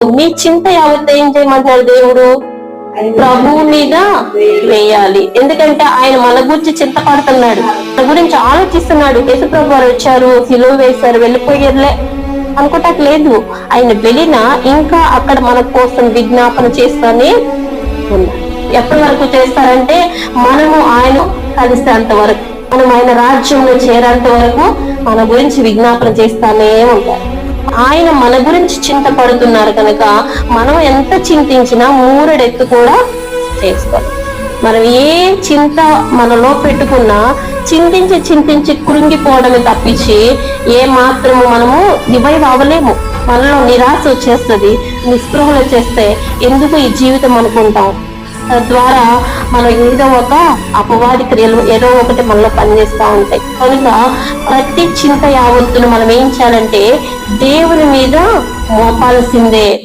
మీ చింత యావత్ ఏం చేయమంటున్నాడు దేవుడు? ప్రభువు మీద వేయాలి. ఎందుకంటే ఆయన మన గురించి చింతపడుతున్నాడు. మన గురించి ఆలోచిస్తున్నాడు. యేసు ప్రభు వారు వచ్చారు సిలువ వేశారు వెళ్ళిపోయారులే అనుకోటానికి లేదు. ఆయన వెళ్ళినా ఇంకా అక్కడ మన కోసం విజ్ఞాపన చేస్తానే ఉన్నాడు ఎప్పటి వరకు చేస్తారంటే మనము ఆయన కలిసేంత వరకు మనం ఆయన రాజ్యంలో చేరేంత వరకు మన గురించి విజ్ఞాపన చేస్తానే ఉంటారు. ఆయన మన గురించి చింతపడుతున్నారు కనుక మనం ఎంత చింతించినా మూరడెత్తు కూడా చేసుకోవాలి మనం ఏ చింత మనలో పెట్టుకున్నా చింతించి చింతించి కృంగిపోవడమే తప్పించి ఏ మాత్రము మనము రివైవ్ అవ్వలేము. మనలో నిరాశ వచ్చేస్తుంది నిస్పృహలు వచ్చేస్తే ఎందుకు ఈ జీవితం అనుకుంటాం? తద్వారా మనం ఏదో ఒక అపవాది క్రియలు ఏదో ఒకటి మనలో పనిచేస్తూ ఉంటాయి. కనుక ప్రతి చింత యావత్తును మనం ఏం చేయాలంటే దేవుని మీద మోపాల్సిందే.